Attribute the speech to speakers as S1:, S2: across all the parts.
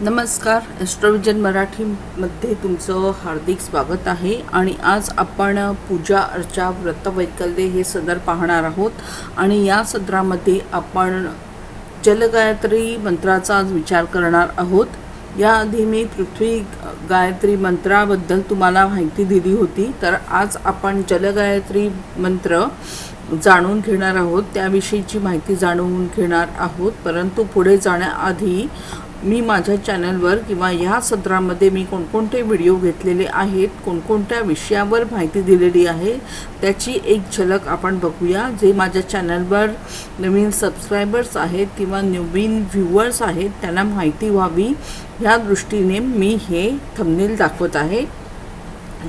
S1: नमस्कार ॲस्ट्रोविजन मराठीमध्ये तुमचं हार्दिक स्वागत आहे आणि आज आपण पूजा अर्चा व्रतवैकल्य हे सदर पाहणार आहोत आणि या सदरामध्ये आपण जलगायत्री मंत्राचा आज विचार करणार आहोत. याआधी मी पृथ्वी गायत्री मंत्राबद्दल तुम्हाला माहिती दिली होती तर आज आपण जलगायत्री मंत्र जाणून घेणार आहोत. त्याविषयीची माहिती जाणून घेणार आहोत परंतु पुढे जाण्याआधी मी माझ्या चॅनलवर किंवा ह्या सत्रामध्ये मी कोणकोणते व्हिडिओ घेतलेले आहेत कोणकोणत्या विषयावर माहिती दिलेली आहे त्याची एक झलक आपण बघूया. जे माझ्या चॅनलवर नवीन सबस्क्रायबर्स आहेत किंवा नवीन व्ह्युअर्स आहेत त्यांना माहिती व्हावी. ह्या दृष्टीने मी हे थंबनेल दाखवत आहे.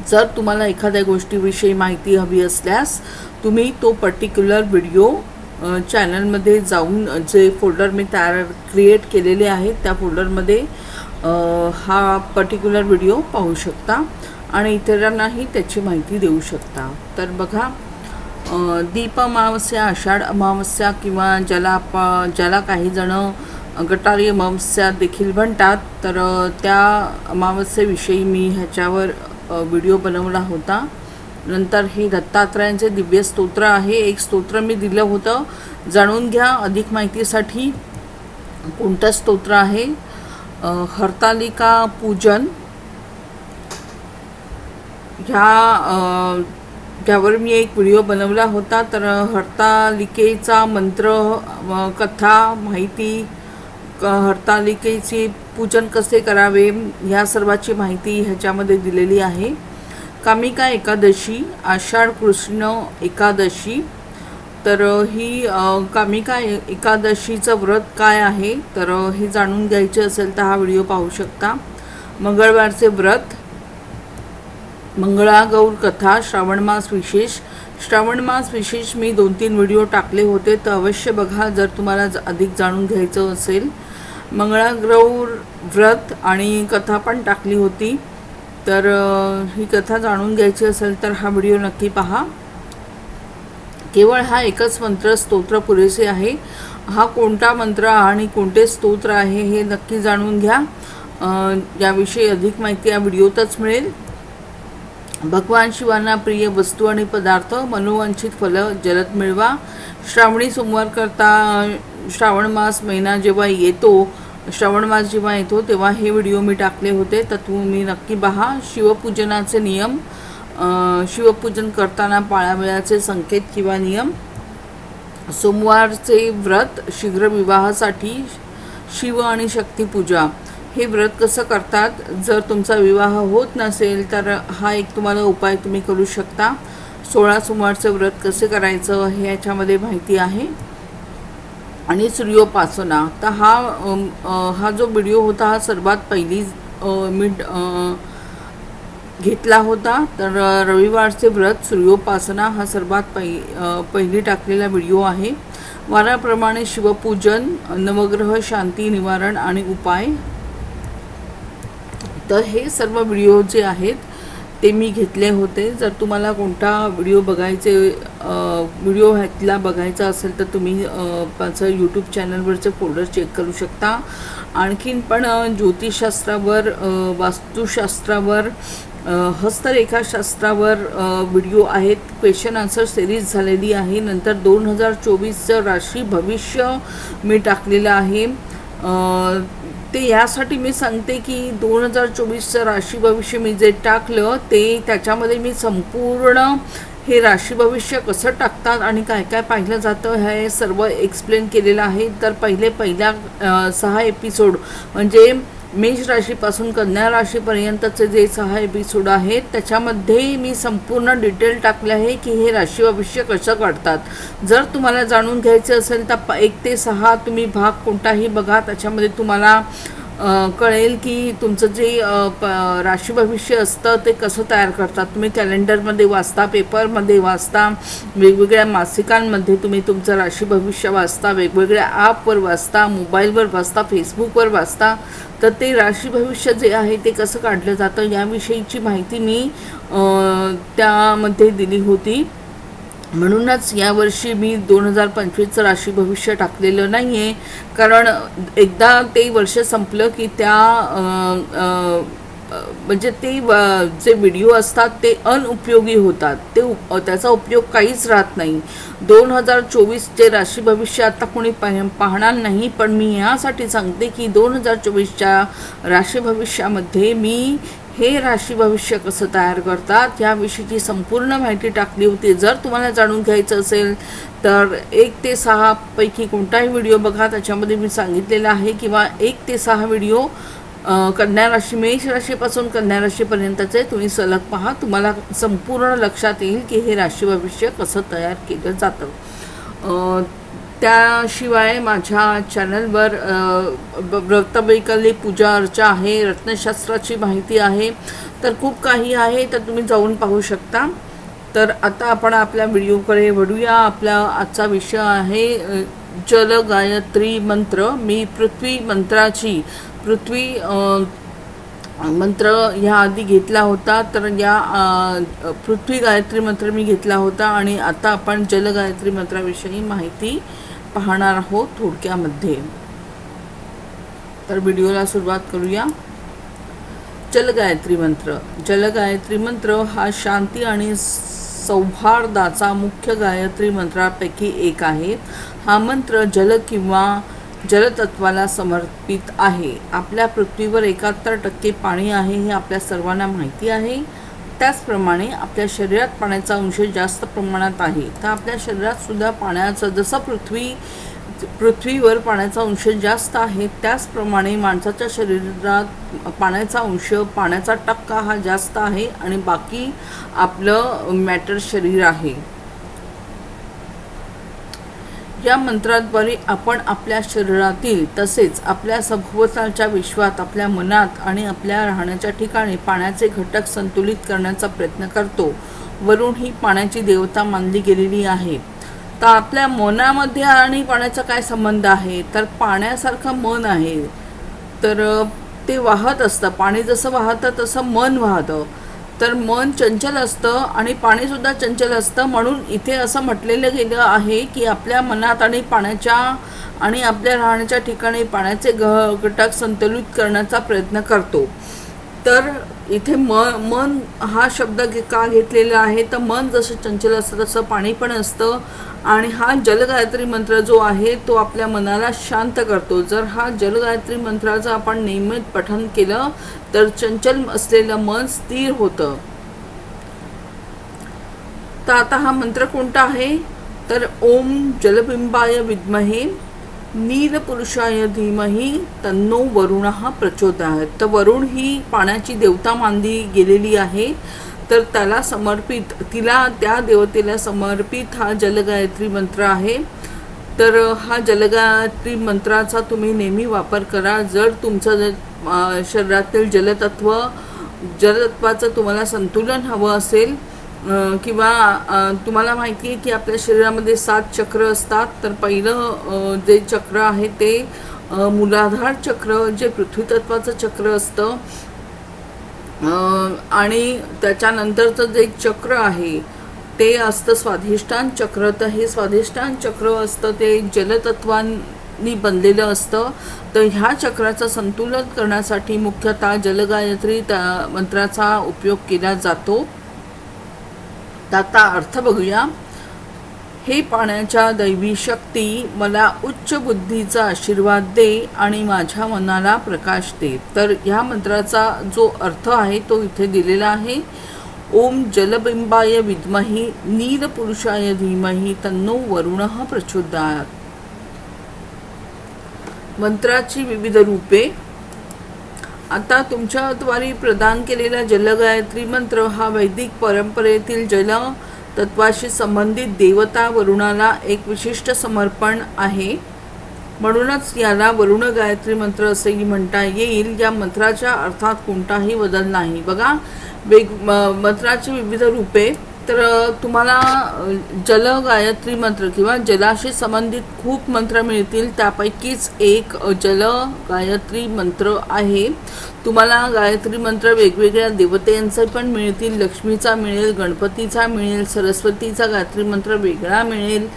S1: जर तुम्हाला एखाद्या गोष्टीविषयी माहिती हवी असल्यास तुम्ही तो पर्टिक्युलर व्हिडिओ चॅनलमध्ये जाऊन जे फोल्डर मी तयार क्रिएट केलेले आहेत त्या फोल्डरमध्ये हा पर्टिक्युलर व्हिडिओ पाहू शकता आणि इतरांनाही त्याची माहिती देऊ शकता. तर बघा दीप अमावस्या आषाढ अमावस्या किंवा ज्याला आप ज्याला काही जणं गटारी अमावस्या देखील म्हणतात तर त्या अमावस्येविषयी मी ह्याच्यावर व्हिडिओ बनवला होता. नंतर हे दत्तात्रयांचे दिव्य स्तोत्र आहे. एक स्तोत्र मी दिलं होतं. जाणून घ्या. अधिक माहितीसाठी कोणतं स्तोत्र आहे? हरतालिका पूजन. ह्या अ, त्यावर मी एक व्हिडिओ बनवला होता. तर हरतालिकेचा मंत्र कथा माहिती क हरतालिकेचे पूजन कसे करावे? ह्या सर्वाची माहिती ह्याच्यामध्ये दिलेली आहे. कामिका एकादशी आषाढ कृष्ण एकादशी. तर ही कामिका एकादशीचं व्रत काय आहे? तर हे जाणून घ्यायचे असेल तर हा व्हिडिओ पाहू शकता. मंगळवारचे व्रत. मंगळागौर कथा श्रावण मास विशेष. श्रावण मास विशेष मी दोन तीन व्हिडिओ टाकले होते तर अवश्य बघा जर तुम्हाला अधिक जाणून घ्यायचं असेल. मंगळागौर व्रत आणि कथा पण टाकली होती. तर ही कथा जाणून घ्यायची असेल तर हा व्हिडिओ नक्की पहा. केवळ हा एकच मंत्र स्तोत्र पुरेसे आहे. हा कोणता मंत्र आणि कोणते स्तोत्र आहे हे नक्की जाणून घ्या. याविषयी अधिक माहिती या व्हिडिओतच मिळेल. भगवान शिवांना प्रिय वस्तू आणि पदार्थ मनोवांछित फलं जलद मिळवा. श्रावणी सोमवार करता श्रावण मास महिना जेव्हा येतो श्रावण मास जेव्हा येतो तेव्हा हे व्हिडिओ मी टाकले होते. तर तुम्ही नक्की पहा. शिवपूजनाचे नियम शिवपूजन करताना पाळावेळाचे संकेत किंवा नियम. सोमवारचे व्रत शीघ्र विवाहासाठी शिव आणि शक्तीपूजा हे व्रत कसं करतात? जर तुमचा विवाह होत नसेल तर हा एक तुम्हाला उपाय तुम्ही करू शकता. सोळा सोमवारचं व्रत कसे करायचं हे याच्यामध्ये माहिती आहे. आणि सूर्योपासना तर हा हा जो व्हिडिओ होता हा सर्वात पहिली मी घेतला होता. तर रविवारचे व्रत सूर्योपासना हा सर्वात पहि पहिली टाकलेला व्हिडिओ आहे. वाराप्रमाणे शिवपूजन नवग्रह शांती निवारण आणि उपाय. तर हे सर्व व्हिडिओ जे आहेत ते मी घेतले होते. जर तुम्हाला कोणता व्हिडिओ बघायचे व्हिडिओ ह्यातला बघायचा असेल तर तुम्ही माझं यूट्यूब चॅनलवरचे फोल्डर चेक करू शकता. आणखीन पण ज्योतिषशास्त्रावर वास्तुशास्त्रावर हस्तरेखाशास्त्रावर व्हिडिओ आहेत. क्वेश्चन आन्सर सिरीज झालेली आहे. नंतर दोन हजार चोवीसचं राशी भविष्य मी टाकलेलं आहे. ते यासाठी मी सांगते की दोन हजार चोवीसचं राशी भविष्य मी जे टाकलं ते त्याच्यामध्ये मी संपूर्ण हे राशी भविष्य कसं टाकतात आणि काय काय पाहिलं जातं हे सर्व एक्सप्लेन केलेलं आहे. तर पहिले पहिल्या सहा एपिसोड म्हणजे मेष राशीपासून कन्या राशीपर्यंतचे जे सहा एपिसोड आहेत त्याच्यामध्ये मी संपूर्ण डिटेल टाकले आहे की हे राशी भविष्य कसं काढतात. जर तुम्हाला जाणून घ्यायचे असेल तर एक ते सहा तुम्ही भाग कोणताही बघा. त्याच्यामध्ये तुम्हाला कळेल की तुमचं जे प राशी भविष्य असतं ते कसं तयार करतात? तुम्ही कॅलेंडरमध्ये वाचता पेपरमध्ये वाचता वेगवेगळ्या मासिकांमध्ये तुम्ही तुमचं राशी भविष्य वाचता वेगवेगळ्या ॲपवर वाचता मोबाईलवर वाचता फेसबुकवर वाचता तर ते राशी भविष्य जे आहे ते कसं काढलं जातं याविषयीची माहिती मी त्यामध्ये दिली होती. म्हणूनच यावर्षी मी दोन हजार पंचवीसचं राशी भविष्य टाकलेलं नाही आहे कारण एकदा ते वर्ष संपलं की त्या म्हणजे ते व- जे व्हिडिओ असतात ते अनउपयोगी होतात. ते त्याचा उपयोग काहीच राहत नाही. दोन हजार चोवीसचे राशी भविष्य आता कोणी पाह- पाहणार नाही पण मी यासाठी सांगते की दोन हजार चोवीसच्या राशी भविष्यामध्ये मी हे राशी भविष्य कसं तयार करतात याविषयीची संपूर्ण माहिती टाकली होती. जर तुम्हाला जाणून घ्यायचं असेल तर एक ते सहा पैकी कोणताही व्हिडिओ बघा. त्याच्यामध्ये मी सांगितलेलं आहे किंवा एक ते सहा व्हिडिओ कन्या राशी मेष राशीपासून कन्या राशीपर्यंतचे तुम्ही सलग पहा. तुम्हाला संपूर्ण लक्षात येईल की हे राशी भविष्य कसं तयार केलं जातं. त्याशिवाय माझ्या चॅनलवर अ, ब- व्रतवैकल्य पूजा अर्चा आहे रत्नशास्त्राची माहिती आहे तर खूप काही आहे तर तुम्ही जाऊन पाहू शकता. तर आता आपण आपल्या व्हिडिओकडे वळूया. आपला आजचा विषय आहे जल गायत्री मंत्र. मी पृथ्वी मंत्राची पृथ्वी मंत्र ह्या आधी घेतला होता तर या पृथ्वी गायत्री मंत्र मी घेतला होता. आणि आता आपण जल गायत्री मंत्राविषयी माहिती पाहणार आहोत थोडक्यामध्ये. तर व्हिडिओला सुरुवात करूया. जलगायत्री मंत्र. जलगायत्री मंत्र हा शांती आणि सौहार्दाचा मुख्य गायत्री मंत्रापैकी एक आहे. हा मंत्र जल किंवा जलतत्वाला समर्पित आहे. आपल्या पृथ्वीवर एकाहत्तर टक्के पाणी आहे हे आपल्या सर्वांना माहिती आहे. त्याचप्रमाणे आपल्या शरीरात पाण्याचा अंश जास्त प्रमाणात आहे. तर आपल्या शरीरात सुद्धा पाण्याचं जसं पृथ्वी पृथ्वीवर पाण्याचा अंश जास्त आहे त्याचप्रमाणे माणसाच्या शरीरात पाण्याचा अंश पाण्याचा टक्का हा जास्त आहे आणि बाकी आपलं मॅटर शरीर आहे. या मंत्राद्वारे आपण आपल्या शरीरातील तसेच आपल्या सभोवतालच्या विश्वात आपल्या मनात आणि आपल्या राहण्याच्या ठिकाणी पाण्याचे घटक संतुलित करण्याचा प्रयत्न करतो. वरून ही पाण्याची देवता मानली गेलेली आहे. तर आपल्या मनामध्ये आणि पाण्याचा काय संबंध आहे? तर पाण्यासारखं मन आहे. तर ते वाहत असतं. पाणी जसं वाहतं तसं मन वाहतं. तर मन चंचल असतं आणि पाणीसुद्धा चंचल असतं. म्हणून इथे असं म्हटलेलं गेलं आहे की आपल्या मनात आणि पाण्याच्या आणि आपल्या राहण्याच्या ठिकाणी पाण्याचे घ घटक संतुलित करण्याचा प्रयत्न करतो. तर इथे म मन हा शब्द घे का घेतलेला आहे? तर मन जसं चंचल असतं तसं पाणी पण असतं. आणि हा जलगायत्री मंत्र जो आहे तो आपल्या मनाला शांत करतो. जर हा जलगायत्री मंत्राचं आपण नियमित पठन केलं तर चंचल असलेलं मन स्थिर होतं. तर आता हा मंत्र कोणता आहे? तर ओम जलबिंबाय विद्महे नीलपुरुषाय धीमही तन्नो वरुण हा प्रचोदयात. तर वरुण ही पाण्याची देवता मानली गेलेली आहे. तर त्याला समर्पित तिला त्या देवतेला समर्पित हा जलगायत्री मंत्र आहे. तर हा जलगायत्री मंत्राचा तुम्ही नेहमी वापर करा. जर तुमचं जर, शरीरातील जलतत्व जलतत्वाचं तुम्हाला संतुलन हवं असेल किंवा तुम्हाला माहिती आहे की आपल्या शरीरामध्ये सात चक्र असतात तर पहिलं जे चक्र आहे ते मुलाधार मूलाधार चक्र जे पृथ्वीतत्वाचं चक्र असतं. आणि त्याच्यानंतरचं जे चक्र आहे ते असतं स्वाधिष्ठान चक्र. तर हे स्वाधिष्ठान चक्र असतं ते जलतत्वांनी बनलेलं असतं. तर ह्या चक्राचं संतुलन करण्यासाठी मुख्यतः जलगायत्री त्या मंत्राचा उपयोग केला जातो. त्याचा आता अर्थ बघूया. हे पाण्याच्या दैवी शक्ती मला उच्च बुद्धीचा आशीर्वाद दे आणि माझ्या मनाला प्रकाश दे. तर ह्या मंत्राचा जो अर्थ आहे तो इथे दिलेला आहे. ओम जलबिंबाय विद्मही नीलपुरुषाय धीमही तन्नो वरुण प्रचोदयात. मंत्राची विविध रूपे आता तुमच्याद्वारे प्रदान केलेला जलगायत्री मंत्र हा वैदिक परंपरेतील जल तत्वाशी संबंधित देवता वरुणाला एक विशिष्ट समर्पण आहे. म्हणूनच याला वरुण गायत्री मंत्र असेही म्हणता येईल. या मंत्राच्या अर्थात कोणताही बदल नाही. बघा वेग म- मंत्राची विविध रूपे तर तुम्हाला जल गायत्री मंत्र किंवा जलाशी संबंधित खूप मंत्र मिळतील. त्यापैकीच एक जल गायत्री मंत्र आहे. तुम्हाला गायत्री मंत्र वेगवेगळ्या देवतेंचे पण मिळतील. लक्ष्मीचा मिळेल गणपतीचा मिळेल सरस्वतीचा गायत्री मंत्र वेगळा मिळेल.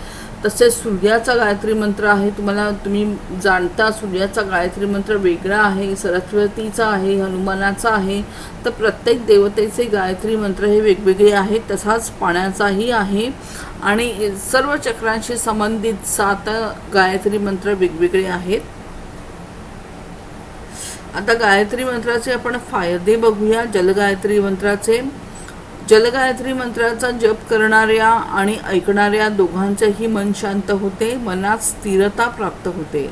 S1: तसेच सूर्याचा गायत्री मंत्र आहे. तुम्हाला तुम्ही जाणता सूर्याचा गायत्री मंत्र वेगळा आहे सरस्वतीचा आहे हनुमानाचा आहे. तर प्रत्येक देवतेचे गायत्री मंत्र हे वेगवेगळे आहेत. तसाच पाण्याचाही आहे. आणि सर्व चक्रांशी संबंधित सात गायत्री मंत्र वेगवेगळे आहेत. आता गायत्री मंत्राचे आपण फायदे बघूया. जलगायत्री मंत्राचे जलगायत्री मंत्राचा जप करणाऱ्या आणि ऐकणाऱ्या दोघांचेही मन शांत होते मनात स्थिरता प्राप्त होते.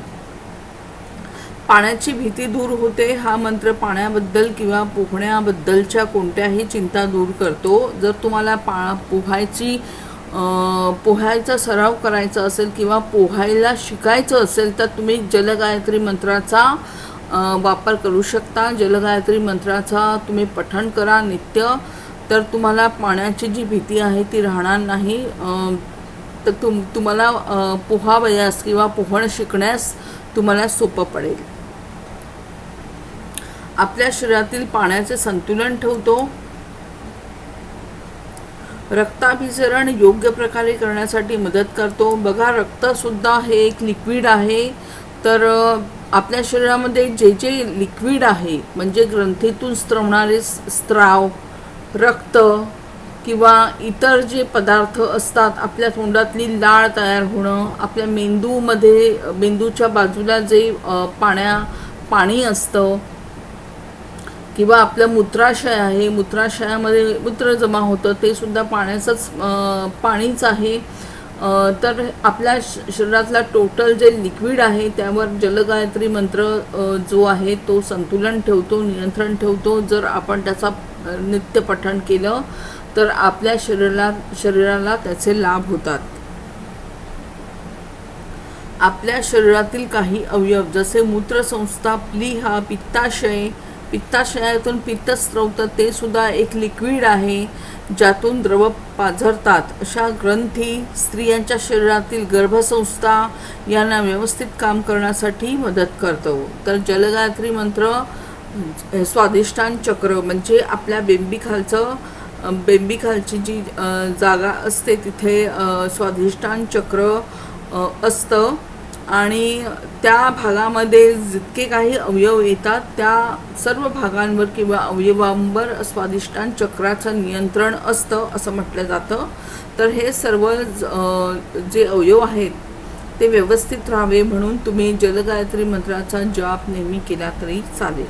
S1: पाण्याची भीती दूर होते हा मंत्र पाण्याबद्दल किंवा पोहण्याबद्दलच्या कोणत्याही चिंता दूर करतो. जर तुम्हाला पा पोहायची पोहायचा सराव करायचा असेल किंवा पोहायला शिकायचं असेल तर तुम्ही जलगायत्री मंत्राचा वापर करू शकता. जलगायत्री मंत्राचा तुम्ही पठण करा नित्य. तर तुम्हाला पाण्याची जी भीती आहे ती राहणार नाही. तर तुम तुम्हाला पोहावयास किंवा पोहणं शिकण्यास तुम्हाला सोपं पडेल. आपल्या शरीरातील पाण्याचे संतुलन ठेवतो. रक्ताभिसरण योग्य प्रकारे करण्यासाठी मदत करतो. बघा रक्तसुद्धा हे एक लिक्विड आहे. तर आपल्या शरीरामध्ये जे जे लिक्विड आहे म्हणजे ग्रंथीतून स्त्रवणारे स्त्राव रक्त किंवा इतर जे पदार्थ असतात आपल्या तोंडातली लाळ तयार होणं आपल्या मेंदूमध्ये मेंदूच्या बाजूला जे पाण्या पाणी असतं किंवा आपलं मूत्राशय आहे मूत्राशयामध्ये मूत्र जमा होतं ते सुद्धा पाण्याचंच पाणीच आहे. तर आपल्या शरीरातला टोटल जे लिक्विड आहे त्यावर जलगायत्री मंत्र जो आहे तो संतुलन ठेवतो नियंत्रण ठेवतो. जर आपण त्याचा नित्य पठण केलं तर आपल्या शरीराला शरीराला त्याचे लाभ होतात. आपल्या शरीरातील काही अवयव जसे मूत्रसंस्था प्लीहा पित्ताशय पित्ताशयातून पित्त स्त्रवतं ते सुद्धा एक लिक्विड आहे ज्यातून द्रव पाझरतात. अशा ग्रंथी स्त्रियांच्या शरीरातील गर्भसंस्था यांना व्यवस्थित काम करण्यासाठी मदत करतो. तर जलगायत्री मंत्र स्वादिष्टान चक्र म्हणजे आपल्या बेंबीखालचं बेंबीखालची जी जागा असते तिथे स्वादिष्टान चक्र असतं. आणि त्या भागामध्ये जितके काही अवयव येतात त्या सर्व भागांवर किंवा अवयवांवर स्वादिष्टान चक्राचं नियंत्रण असतं असं म्हटलं जातं. तर हे सर्व जे अवयव आहेत ते व्यवस्थित राहावे म्हणून तुम्ही जलगायत्री मंत्राचा जाप नेहमी केला तरी चालेल.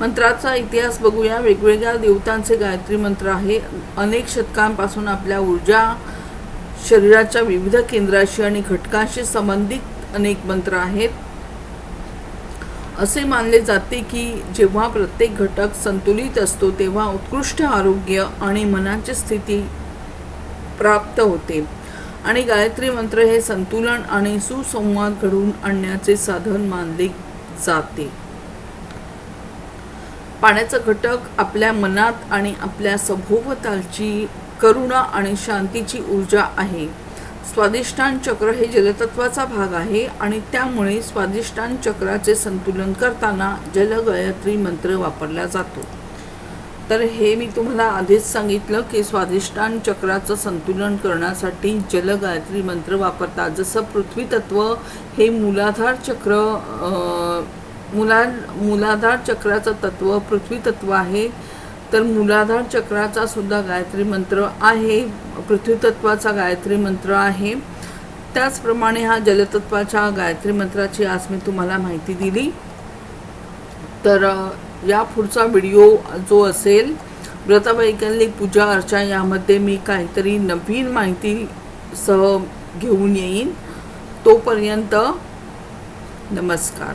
S1: मंत्राचा इतिहास बघूया. वेगवेगळ्या देवतांचे गायत्री मंत्र आहे. अनेक शतकांपासून आपल्या ऊर्जा शरीराच्या विविध केंद्राशी आणि घटकांशी संबंधित अनेक मंत्र आहेत. असे मानले जाते की जेव्हा प्रत्येक घटक संतुलित असतो तेव्हा उत्कृष्ट आरोग्य आणि मनाची स्थिती प्राप्त होते. आणि गायत्री मंत्र हे संतुलन आणि सुसंवाद घडवून आणण्याचे साधन मानले जाते. पाण्याचा घटक आपल्या मनात आणि आपल्या सभोवतालची करुणा आणि शांतीची ऊर्जा आहे. स्वादिष्टान चक्र हे जलतत्वाचा भाग आहे आणि त्यामुळे स्वादिष्टान चक्राचे संतुलन करताना जलगायत्री मंत्र वापरला जातो. तर हे मी तुम्हाला आधीच सांगितलं की स्वादिष्टान चक्राचं संतुलन करण्यासाठी जलगायत्री मंत्र वापरतात जसं पृथ्वी तत्व हे मूलाधार चक्र मुला मूलाधार चक्राचं तत्व पृथ्वी तत्व आहे तर मूलाधार चक्राचा सुद्धा गायत्री मंत्र आहे पृथ्वीतत्वाचा गायत्री मंत्र आहे. त्याचप्रमाणे हा जलतत्वाच्या गायत्री मंत्राची आज मी तुम्हाला माहिती दिली. तर या पुढचा व्हिडिओ जो असेल व्रतवैकल्य पूजा अर्चा यामध्ये मी काहीतरी नवीन माहिती सह घेऊन येईन. तोपर्यंत नमस्कार.